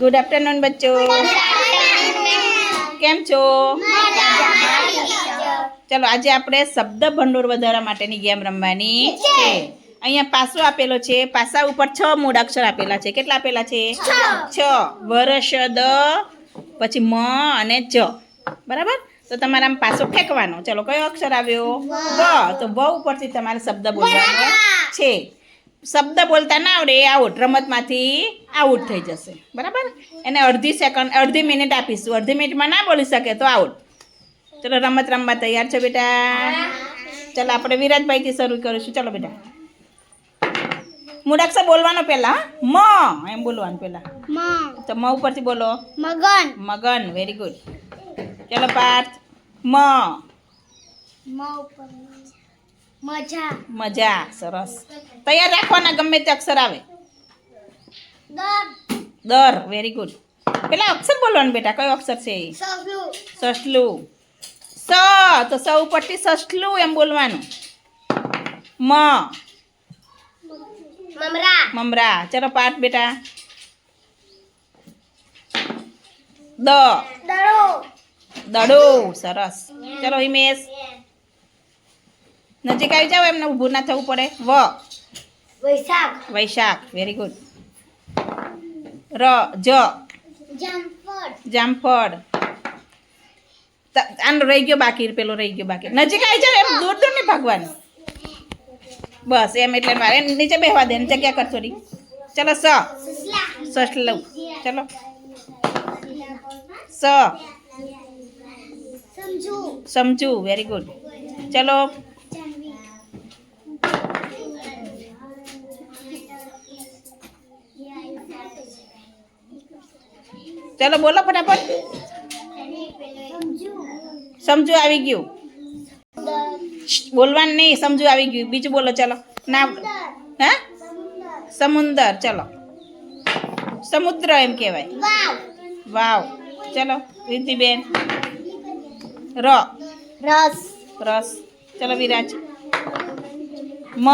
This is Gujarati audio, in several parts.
Good afternoon બચ્ચો. કેમ છો? ચલો આજે આપણે શબ્દ ભંડોળ વધારવા માટેની ગેમ રમવાની છે. અહીંયા પાસો આપેલો છે. પાસા ઉપર છ મૂળ અક્ષર આપેલા છે. કેટલા આપેલા છે? છ. વર્ષ દ પછી મ અને જ. બરાબર? તો તમારે આમ પાસો ફેંકવાનો. ચલો કયો અક્ષર આવ્યો? વ. તો વ ઉપરથી તમારે શબ્દ બોલવાનો છે. શબ્દ બોલતા ના આવડે એ આઉટ રમતમાંથી આઉટ થઈ જશે. બરાબર? એને અડધી સેકન્ડ અડધી મિનિટ આપીશું. અડધી મિનિટમાં ના બોલી શકે તો આઉટ. ચલો રમત રમવા તૈયાર છો બેટા? ચલો આપણે વિરાજભાઈથી શરૂ કરીશું. ચલો બેટા. મૂળાક્ષર બોલવાનો પહેલા મ એમ બોલવાનું પહેલા. તો મ ઉપરથી બોલો. મગન. મગન વેરી ગુડ ચલો પાર્થ. મ. મ ઉપર. મજા. મજા સરસ. તૈયાર રાખવાના ગમે તે અક્ષર આવે. દર. વેરી ગુડ પેલા અક્ષર બોલવાનું બેટા કયો અક્ષર છે સસલું. સ તો સ ઉપરથી સસલું એમ બોલવાનું. મ. મમરા. મમરા. ચલો પાઠ બેટા. દ. દડો. સરસ. ચલો હિમેશ. નજીક આવી જાવ એમને ઊભું ના થવું પડે. વ. વૈશાખ. વૈશાખ. વેરી ગુડ ર. જ. જમફળ. જામફળ. આનો રહી ગયો બાકી પેલો રહી ગયો બાકી. નજીક આવી જાવ એમ દૂર દૂર નહીં ભાગવાનું. બસ એમ એટલે મારે નીચે બેહવા દે જગ્યા કરશો રી? ચલો સ. સસ લઉં. ચલો. સ. સમજુ. વેરી ગુડ ચલો. ચલો બોલો ફટાફટ. સમજુ સમજુ આવી ગયું. બોલવાનું નહીં સમજુ આવી ગયું. બીજું બોલો ચલો. ના હે? સમુંદર ચલો. સમુદ્ર એમ કહેવાય. વાવ. વાવ ચલો રીતિબેન ર. રસ. રસ. ચલો વિરાજ. મ.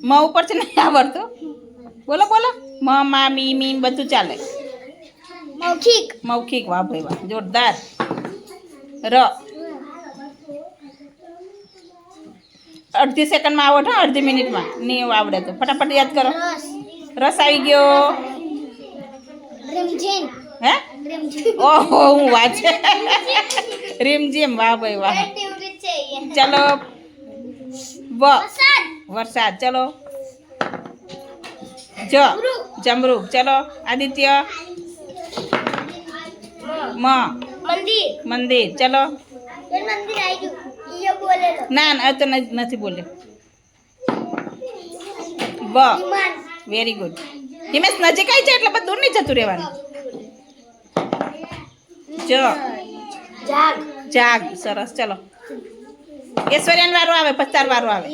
મ ઉપર છે નહીં આવડતું બોલો બોલો. મ મા મી મી બધું ચાલે. મૌખિક. મૌખિક વાહ ભાઈ વાહ જોરદાર. ર. અડધી સેકન્ડમાં આવડે હો અડધી મિનિટમાં. નહીં આવડે તો. ફટાફટ યાદ કરો. રસ. આવી ગયો. હે? ઓહો હું વાંચે રીમઝીમ વાહ ભાઈ વાહ. ચલો. વરસાદ. ચલો. જ જમરૂક ચલો આદિત્ય. મ. મંદિર. મંદિર. ચલો. ના ના તો નથી બોલ્યો. વ. વેરી ગુડ હિમેશ નજીક આવી જાય એટલે બધું દૂર નહીં જતું રહેવાનું. જ. જાગ. જાગ. સરસ. ચલો. ઐશ્વર્યાન વારો આવે પચાર વારો આવે.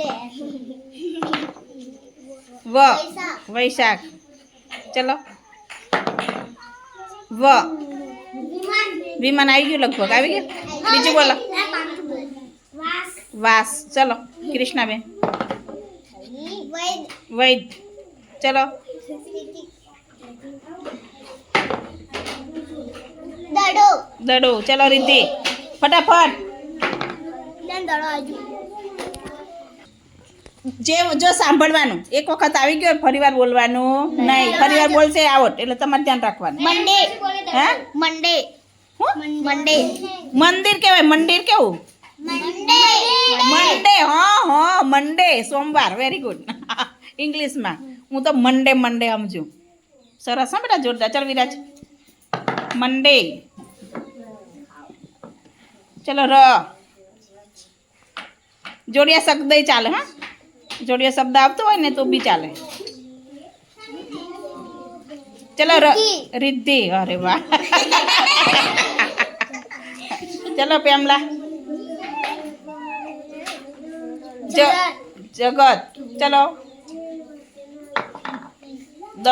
વ વૈશાખ વૈશાખ ચલો વ વિમાન વિમાન આવી ગયું લગભગ આવી ગયું બીજું બોલો વાસ વાસ ચલો કૃષ્ણાબેન વૈદ વૈદ ચલો દડો દડો ચલો રિદ્ધિ ફટાફટ ને દડો આજુ જે જો સાંભળવાનું એક વખત આવી ગયો ફરીવાર બોલવાનું. નહીં ફરીવાર બોલશે આવટ. એટલે તમારે ધ્યાન રાખવાનું. મંડે હે? મંડે હું? મંડે મંદિર કેવાય મંદિર કેવું? મંડે મંડે હા હા મંડે સોમવાર વેરી ગુડ ઇંગ્લિશમાં. હું તો મંડે મંડે સમજુ. સરસ હા બેટા જોરદાર. ચાલ વિરાજ. મંડે. ચલો ર. જોડિયા શકદય ચાલે હા? જોડિયા શબ્દ આવતો હોય ને તો બી ચાલે. ચલો રિદ્ધિ. અરે વાહ. ચલો પેમલા જગત. ચલો. દ.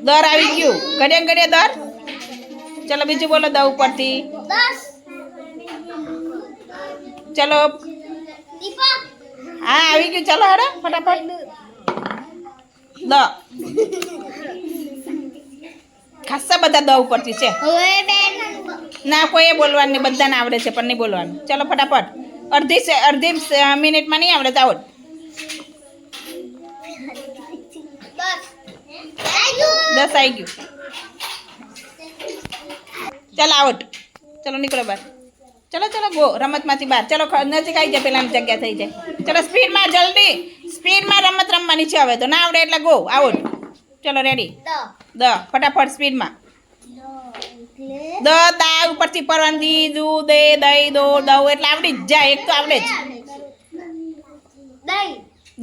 દર. આવી ગયું. ઘડિયા ઘડિયા દર. ચલો બીજું બોલો દ ઉપરથી. ચલો હા, આવી ગયું. ચાલો હાડો, ફટાફટ. દ. ખાસા બધા દ ઉપરથી છે. ના કોઈએ બોલવાનું નહીં. બધાને આવડે છે, પણ નહીં બોલવાનું. ચલો, ફટાફટ. અડધી અડધી મિનિટમાં નહીં આવડે તો આવડ દસ આવી ગયું. ચાલો આવટ ચાલો, નીકળો બહાર. ચલો ચલો ગો રમતમાંથી બહાર. ચલો નજીક આવી જાય પેલા જગ્યા થઈ જાય. ચલો સ્પીડમાં જલ્દી. સ્પીડમાં રમત રમવાની છે હવે તો. ના આવડે એટલે ગો આઉટ ચલો રેડી દ. ફટાફટ સ્પીડમાં દ દા ઉપરથી પરવાનગી દી દુ દઈ દો દઉ. એટલે આવડી જ જાય એક તો આવડે જ.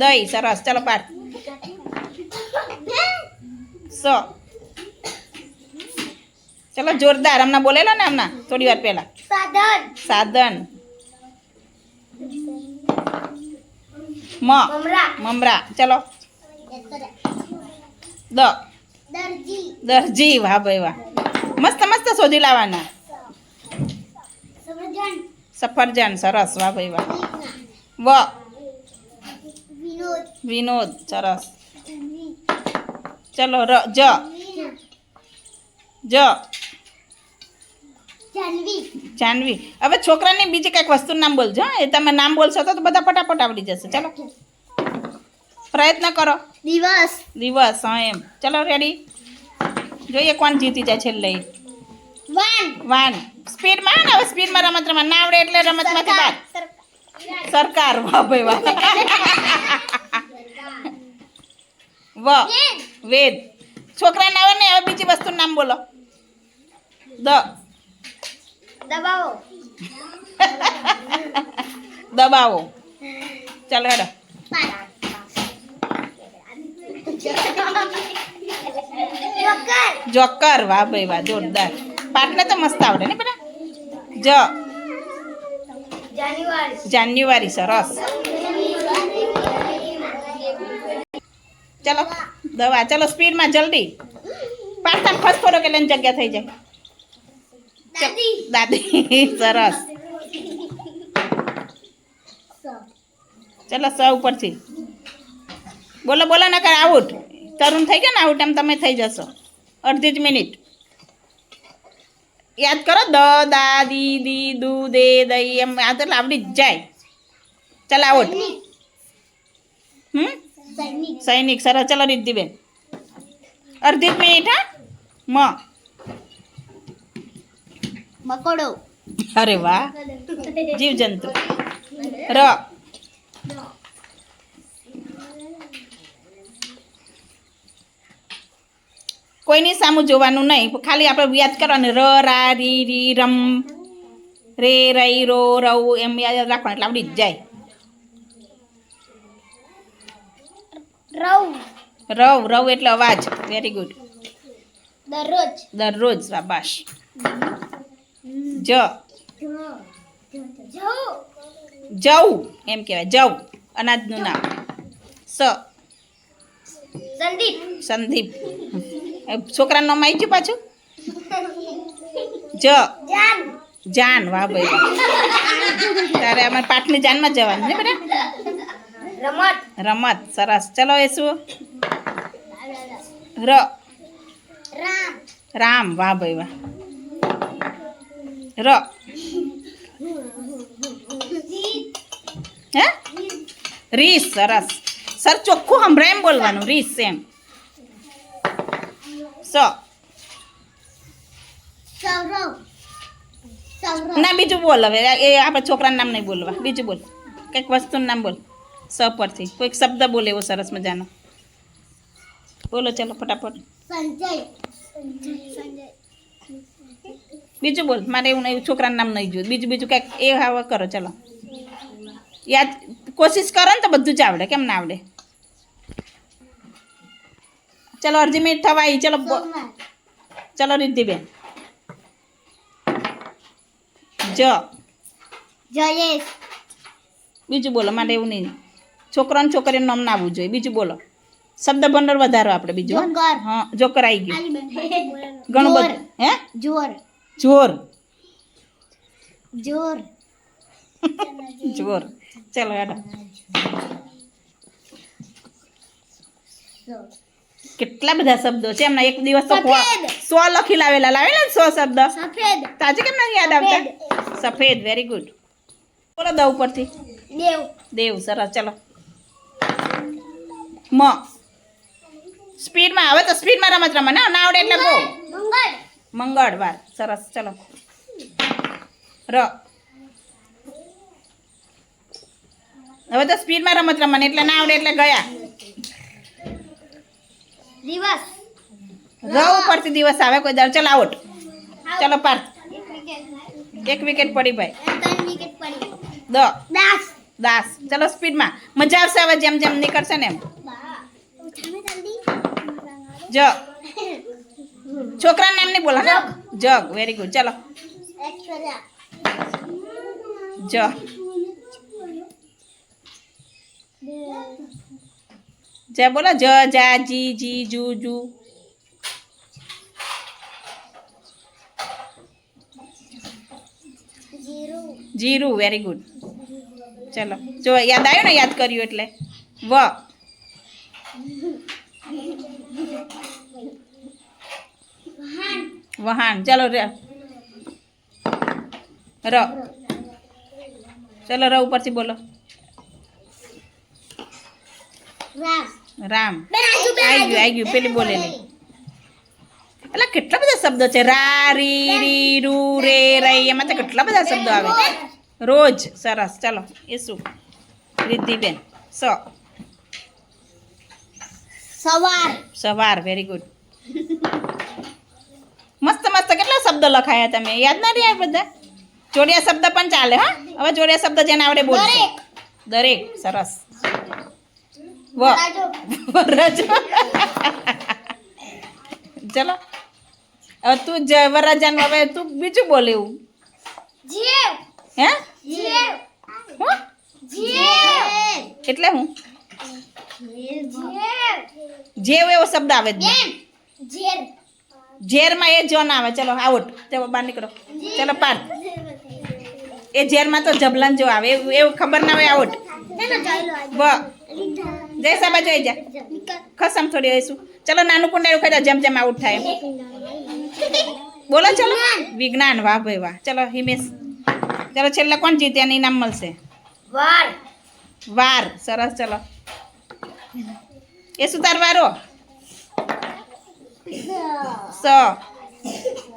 દઈ સરસ. ચલો પાર. સો. ચલો જોરદાર. હમણાં બોલેલો ને હમણાં? થોડી વાર પહેલા. સાધન. સાધન. મ. મમરા. ચલો. દ. દરજી. દરજી. વાહ ભાઈ વાહ. મસ્ત મસ્ત શોધી લાવવાના. સફરજન. સરસ. વાહ ભાઈ વાહ. વ. વિનોદ. વિનોદ. સરસ. ચલો ર. જ. જ. જાનવી. જાનવી. હવે છોકરાને બીજી કંઈક વસ્તુનું નામ બોલજો હં? એ તમે નામ બોલશો તો બધા ફટાફટ આવડી જશે. ચાલો. પ્રયત્ન કરો. દિવસ. દિવસ હા એમ. ચલો રેડી જોઈએ કોણ જીતી જાય છેલ્લે. વન. વન. સ્પીડમાં ને? હવે સ્પીડમાં રમત રમત ના આવડે એટલે રમતમાંથી બાદ. સરકાર. વાહ ભાઈ વાહ. વ વેદ. છોકરાને આવે ને હવે બીજી વસ્તુનું નામ બોલો. દ. દબાવો. દબાવો. ચાલો હેડો. જોકર. વાહ ભાઈ, વાહ, જોરદાર. પાટને તો મસ્ત આવડે ને બધા જ. જાન્યુઆરી, સરસ. ચલો, દવા. ચલો, સ્પીડમાં, જલ્દી. પાટતા ફસફોડો કે લઈને જગ્યા થઈ જાય. દાદી. દાદી સરસ. ચલો સ ઉપરથી. બોલો બોલો ને કર આઉટ. તરુણ થઈ ગયો ને આઉટ એમ તમે થઈ જશો. અડધી જ મિનિટ. યાદ કરો દ દા દી દી દુ દે દઈ એમ આ તો એટલે આવડી જ જાય. ચાલ આઉટ. હમ? સૈનિક. સૈનિક સરસ. ચલો રિદ્ધિબેન. અડધી જ મિનિટ હા? મ. મકોડો. અરે વાહ. જીવજંતુ. ર. કોઈની સામું જોવાનું નહીં. ખાલી આપણે યાદ કરવાનું. ર રા રી રી રમ. રે રઈ રો રવ એમ યાદ રાખવાનું. એટલે આવડી જ જાય. રવ રવ રવ એટલે અવાજ. વેરી ગુડ દરરોજ. દરરોજ શાબાશ. જ. જવું એમ કહેવાય જવ અનાજનું નામ. સ. સંદીપ. સંદીપ. છોકરાનું નામ આવી ગયું પાછું? જ. જાન. વાહ ભાઈ. તારે અમારે પાટની જાનમાં જવાનું ને બેટા? રમત. રમત સરસ. ચલો એ શું? ર. રામ. રામ વાહ ભાઈ વાહ. ર. હે? રીસ, સરસ. સર, ચોખ્ખું સંભળાય એમ બોલવાનું, રીસ એમ. સ. ના, બીજું બોલ હવે. એ આપણે છોકરાનું નામ નહીં બોલવા. બીજું બોલ. કંઈક વસ્તુનું નામ બોલ. સ પરથી. કોઈક શબ્દ બોલે એવો સરસ મજાનો. બોલો, ચાલો, ફટાફટ. સંજય. બીજું બોલ મારે એવું નહીં છોકરાનું નામ નહીં જોયું. બીજું બીજું કંઈક એ હવે કરો ચલો. યાદ કોશિશ કરો ને તો બધું જ આવડે કેમ ના આવડે? ચલો અરજી મિનિટ થવા આવી ચલો ચલો રિદ્ધિબેન. જ. જયેશ. બીજું બોલો મારે એવું નહીં. છોકરો ને છોકરીનું નામ ના આવવું જોઈએ. બીજું બોલો. શબ્દ ભંડોળ વધારો આપણે બીજું. હા. જોકર આવી ગયું. ઘણું બધું હે? જોર. જોર. જોર. જોર. ચલો એડા કેટલા બધા શબ્દો છે? એમના એક દિવસ તો સો લખી લાવેલા. લાવેલા ને સો શબ્દ? સફેદ. તાજે કેમ નથી યાદ આવતા? સફેદ. વેરી ગુડ બોલો દા ઉપરથી. દેવ. દેવ સરસ. ચલો. મ. સ્પીડમાં. હવે તો સ્પીડમાં રમત રમે. ને ના આવડે એટલે બહુ. મંગળ મંગળવાર. સરસ ચલો. ર. હવે તો સ્પીડમાં રમત રમવાની એટલે ના આવડે એટલે ગયા. દિવસ. ર ઉપરથી દિવસ આવે કોઈ દર ચલ આઉટ ચલો પાર્થ એક વિકેટ પડી ભાઈ. દ. દાસ. દાસ. ચલો સ્પીડમાં. મજા આવશે હવે જેમ જેમ નીકળશે ને એમ. જ. છોકરા નામ નહીં બોલો ને જગ વેરી ગુડ ચલો એક્સરા જ જ બોલો જ જા જી જી જુ જુ જીરું જીરું વેરી ગુડ ચલો જો યાદ આવ્યું ને યાદ કર્યું એટલે વ વહાણ. ચાલો ર. ર. ચલો ર ઉપરથી બોલો. રામ. આવી ગયું આવી ગયું પેલી બોલેલી એટલે કેટલા બધા શબ્દો છે? રા રી રી રુ રે રઈ. એમાં તો કેટલા બધા શબ્દો આવે? રોજ. સરસ. ચાલો એ શું? રિદ્ધિબેન. સ. સવાર. સવાર. વેરી ગુડ મસ્ત મસ્ત કેટલા શબ્દો લખાયા તમે? યાદ ના રહ્યા બધા? જોડિયા શબ્દ પણ ચાલે હા. હવે જોડિયા શબ્દ જેને આવડે બોલશે. દરેક. સરસ. ચલો. હવે તું જ વરરાજાનું હવે તું બીજું બોલ એવું. હે? એટલે હું? જીવ એવો શબ્દ આવે ઝેર ઝેરમાં એ જો ના આવે. ચલો આઉટ. ચલો બહાર નીકળો. ચલો પાર. એ ઝેરમાં તો જબલન જો આવે. એવું એવું ખબર ના હોય આઉટ. જય સાબા જોઈ જા. ખસમ થોડી હોઈશું. ચલો નાનું કુંડાયું ખાઈ જેમ જેમ આઉટ થાય. બોલો ચલો. વિજ્ઞાન. વાહ ભાઈ વાહ. ચલો હિમેશ. ચલો છેલ્લે કોણ જીતે? એને ઇનામ મળશે. વાર. વાર. સરસ ચલો. એ સુતાર વારો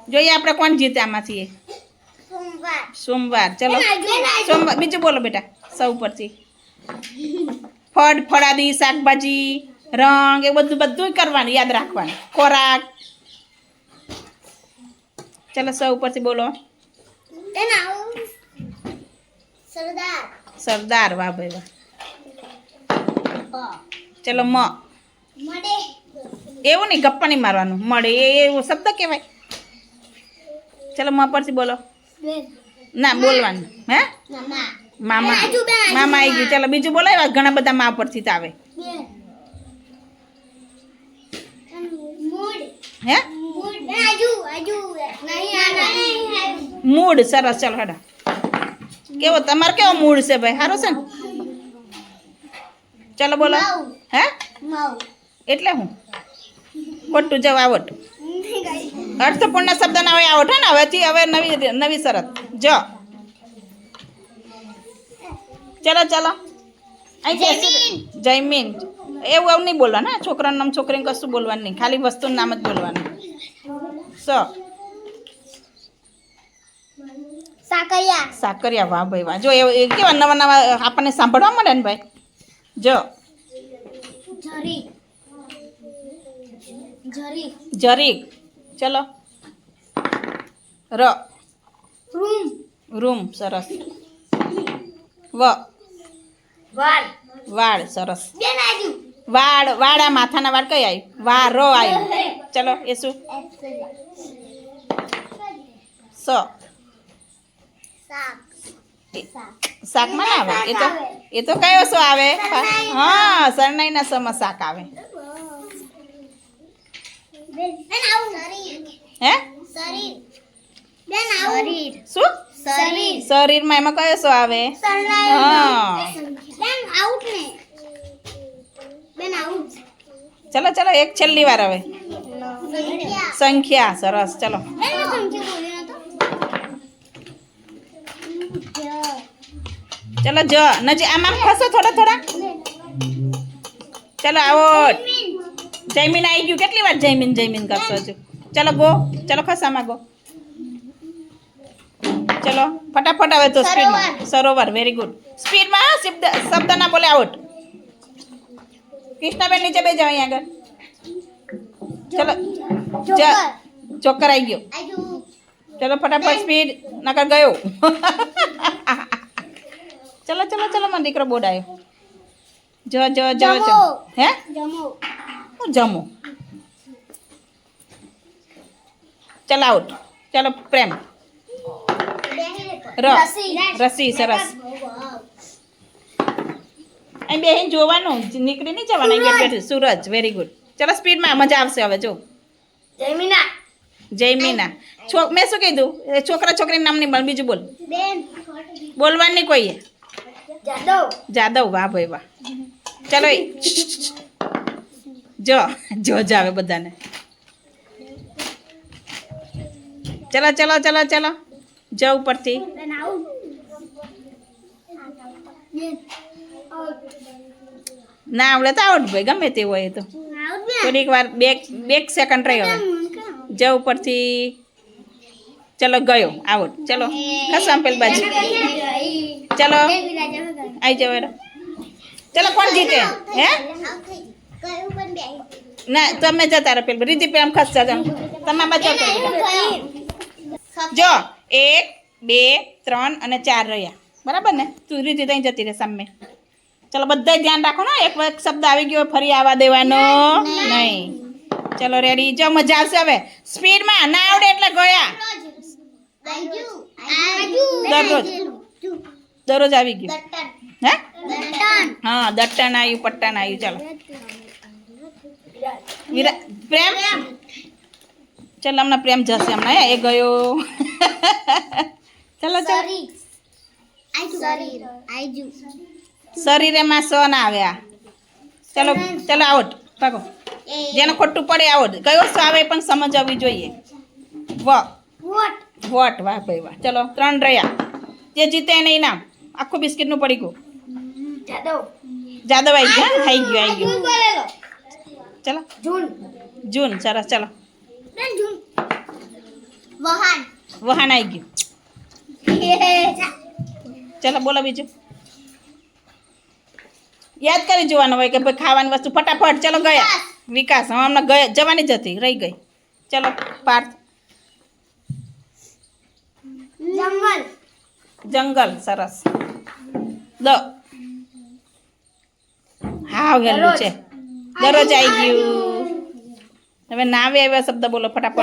જોઈએ આપણે કોણ જીતે આમાંથી સોમવાર. સોમવાર. ચલો. સોમવાર. બીજું બોલો બેટા સૌ પરથી. ફળ ફળાદી શાકભાજી રંગ એ બધું બધું કરવાનું યાદ રાખવાનું. ખોરાક. ચલો સૌ ઉપરથી બોલો. સરદાર. સરદાર વાહ ભાઈ વાહ. ચલો મ. મળે. એવું નહીં ગપ્પા નહીં મારવાનું. મળે એ એવો શબ્દ કહેવાય. ચલો મા પરથી બોલો. ના બોલવાનું. હે? મામા. મામા. આવી ગયું. ચાલો બીજું બોલાવ્યા ઘણા બધા મા પરથી તો આવે. હે? મૂડ સરસ. ચાલો હડા. કેવો તમારે કેવો મૂડ છે ભાઈ? સારો છે ને? ચાલો બોલો. હે? એટલે હું? ખોટું જવા આવટ અર્થપૂર્ણ શબ્દ ના હોય આવટ ને હવેથી હવે નવી નવી શરત. જ. ચલો ચલો. જયમીન એવું એવું નહીં બોલવાનું હા. છોકરાનું નામ છોકરીને કશું બોલવાનું નહીં. ખાલી વસ્તુનું નામ જ બોલવાનું. સ. સાકરિયા. સાકરિયા વાહ ભાઈ વાહ. જો એ એ કેવા નવા નવા આપણને સાંભળવા મળે ને ભાઈ? જો. જરી. જરી જરીક ચલો. ર. રૂમ. રૂમ સરસ. વ. વાળ. વાળ સરસ. વાળ વાળા માથાના વાળ કઈ આવ્યું વા રો આવ્યું ચલો એ શું? સ. શાકમાં આવે? એ તો એ તો કયો શું આવે? હા શરણાઈના સમા શાક આવે. હે? શું? શરીરમાં એમાં કયો સો આવે? હા. ચલો ચલો એક છેલ્લી વાર હવે. સંખ્યા. સરસ ચલો. ચલો જ. નજી આમાં આમ ખસો થોડા થોડા. ચલો આવો. જયમીન આવી ગયું. કેટલી વાર જયમીન જયમીન કરશો હજુ? ચલો ગો. ચલો ખસામાં ગો. ચલો ફટાફટ આવે તો સ્પીડમાં સરોવર. વેરી ગુડ સ્પીડમાં શબ્દ શબ્દ ના બોલે આઉટ કૃષ્ણાબેન નીચે બે જાવ અહીંયા આગળ. ચલો. ચોક્કર આવી ગયો. ચલો ફટાફટ સ્પીડ નકર ગયો. ચલો ચલો ચલો મારો દીકરો બોર્ડ આવ્યો. જો જો જો હે? જમો. જમું ચલ આઉટ ચલો પ્રેમ ર રસી સરસ અહીં બેહીને જોવાનું જ નીકળી નહીં જવાનું અહીં બેઠ બેઠ સૂરજ વેરી ગુડ ચલો સ્પીડમાં મજા આવશે હવે જો જયમીના જયમીના છોક મેં શું કીધું એ છોકરા છોકરીનું નામ નહીં બોલ બીજું બોલ બેન બોલવાનું નહીં કોઈએ જાદવ જાદવ વાહ ભાઈ વાહ ચલો એ. જો જો, જ આવે બધાને. ચલો ચલો ચલો ચલો. જ ઉપરથી. ના આવડે તો આવડ ભાઈ, ગમે તે હોય તો. થોડીક વાર, બે બે સેકન્ડ રહી હવે. ઉપરથી. ચલો, ગયો આવડ ચલો ખસામ પેલ બાજુ. ચલો આવી જાવ. ચલો, કોણ જીતે? હે? ના તમે જતા રહો પેલું. રીતિ પેલા ખસતા જાઓ. તમે બચાવ કરો જો એક બે ત્રણ અને ચાર રહ્યા. બરાબર ને? તું રીતિ ત્યાં જતી રહે સામે. ચલો બધા ધ્યાન રાખો ને. એક વખત શબ્દ આવી ગયો ફરી આવવા દેવાનો. નહીં. ચલો રેડી જો મજા આવશે હવે. સ્પીડમાં ના આવડે એટલે ગયા. દરરોજ. દરરોજ. આવી ગયું. હે? હા દટ્ટન આવ્યું પટ્ટન આવ્યું. ચાલો. પ્રેમ? ચાલ હમણાં પ્રેમ જશે હમણાં હે, એ ગયો. ચાલો ચાલો. શરીરેમાં સ ના આવ્યા ચલો ચલો આવટ ભાગો. જેને ખોટું પડે આવટ કયો સો આવે એ પણ આવવી જોઈએ. વ. વોટ? વાહ ભાઈ વાહ. ચલો ત્રણ રહ્યા. જે જીતે એને ઇનામ. આખું બિસ્કિટનું પડી ગયું. જાદવ. આવી ગયા? આવી ગયું આવી ગયું. ચલો. જૂન. સરસ ચાલો વહાણ. વહાણ આવી ગયું. ચાલો બોલો બીજું. યાદ કરી જોવાનું હોય કે ભાઈ ખાવાની વસ્તુ ફટાફટ. ચાલો ગયા. વિકાસ. હવે હમણાં ગયા. જવાની જ હતી. રહી ગઈ. ચાલો પાર્થ. જંગલ. જંગલ. સરસ. દ. હા ગયેલું છે. દરરોજ આવી ગયું હવે નાવે આવ્યા શબ્દ બોલો ફટાફટ.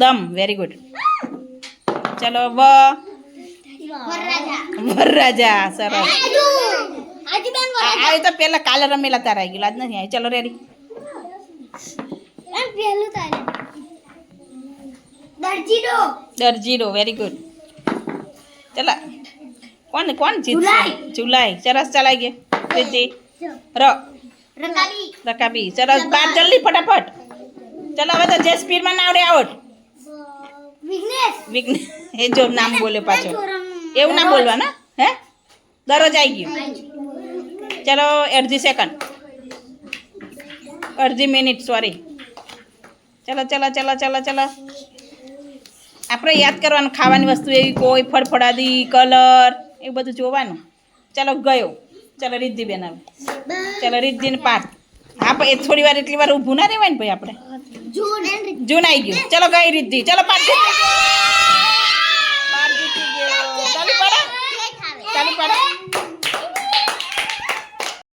દમ. વેરી ગુડ ચલો વ. વરરાજા. સરસ. આ આવી તો પેલા કાલે રમેલા તાર આવી ગયું આજ નથી આવી ચલો રેડી દરજીડો. વેરી ગુડ ચલા. કોણ કોણ જીતશે. જુલાઈ. સરસ ચલાઈ ગયા. પ્રીતિ ર. રકાબી સરસ બાર જલ્દી ફટાફટ. ચલો હવે તો જે સ્પીડમાં ના આવડે વિઘ્નેશ. વિઘ્ન એ જો નામ બોલે પાછો. એવું ના બોલવાના હે? દરરોજ આવી ગયો. ચલો અડધી સેકન્ડ અડધી મિનિટ સોરી ચલો ચલો ચલો ચલો ચલો. આપણે યાદ કરવાનું ખાવાની વસ્તુ એવી કોઈ ફળફળાદી કલર એવું બધું જોવાનું. ચલો ગયો. ચાલો રિદ્ધિ બેન આવે. ચાલો રિદ્ધિને પાઠ આપણે એ થોડી વાર એટલી વાર ઊભું ના રહેવાય ને ભાઈ આપણે? જૂન આવી ગયું. ચાલો ગઈ રિદ્ધિ. ચાલો પાઠ ચાલુ પાડો. ચાલુ પાડો.